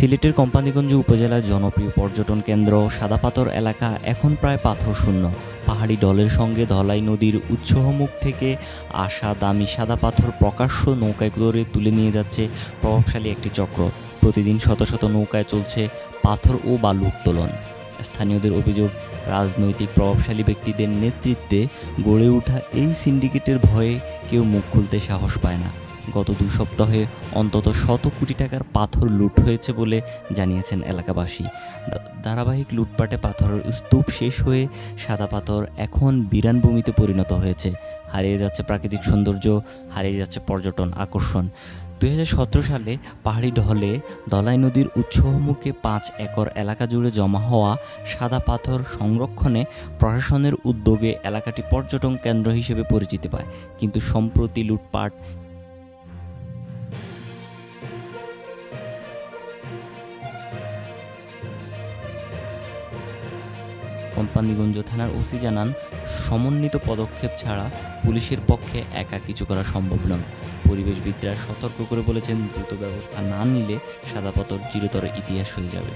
সিলেটের কোম্পানিগঞ্জ উপজেলার জনপ্রিয় পর্যটন কেন্দ্র সাদাপাথর এলাকা এখন প্রায় পাথর শূন্য পাহাড়ি ডলের সঙ্গে ধলাই নদীর উৎসহমুখ থেকে আসা দামি সাদা পাথর প্রকাশ্য নৌকায় করে তুলে নিয়ে যাচ্ছে প্রভাবশালী একটি চক্র। প্রতিদিন শত শত নৌকায় চলছে পাথর ও বালু উত্তোলন। স্থানীয়দের অভিযোগ, রাজনৈতিক প্রভাবশালী ব্যক্তিদের নেতৃত্বে গড়ে ওঠা এই সিন্ডিকেটের ভয়ে কেউ মুখ খুলতে সাহস পায় না। গত দু সপ্তাহে অন্তত শত কোটি টাকার পাথর লুট হয়েছে বলে জানিয়েছেন এলাকাবাসী। ধারাবাহিক লুটপাটে পাথরের স্তূপ শেষ হয়ে সাদা পাথর এখন বিরানভূমিতে পরিণত হয়েছে। হারিয়ে যাচ্ছে প্রাকৃতিক সৌন্দর্য, হারিয়ে যাচ্ছে পর্যটন আকর্ষণ। দু হাজার সতেরো সালে পাহাড়ি ঢলে দলাই নদীর উৎসবমুখে পাঁচ একর এলাকা জুড়ে জমা হওয়া সাদা পাথর সংরক্ষণে প্রশাসনের উদ্যোগে এলাকাটি পর্যটন কেন্দ্র হিসেবে পরিচিতি পায়। কিন্তু সম্প্রতি লুটপাট কোম্পানিগঞ্জ থানার ওসি জানান, সমন্বিত পদক্ষেপ ছাড়া পুলিশের পক্ষে একা কিছু করা সম্ভব নয়। পরিবেশবিদরা সতর্ক করে বলেছেন, দ্রুত ব্যবস্থা না নিলে সাদাপথর চিরতর ইতিহাস হয়ে যাবে।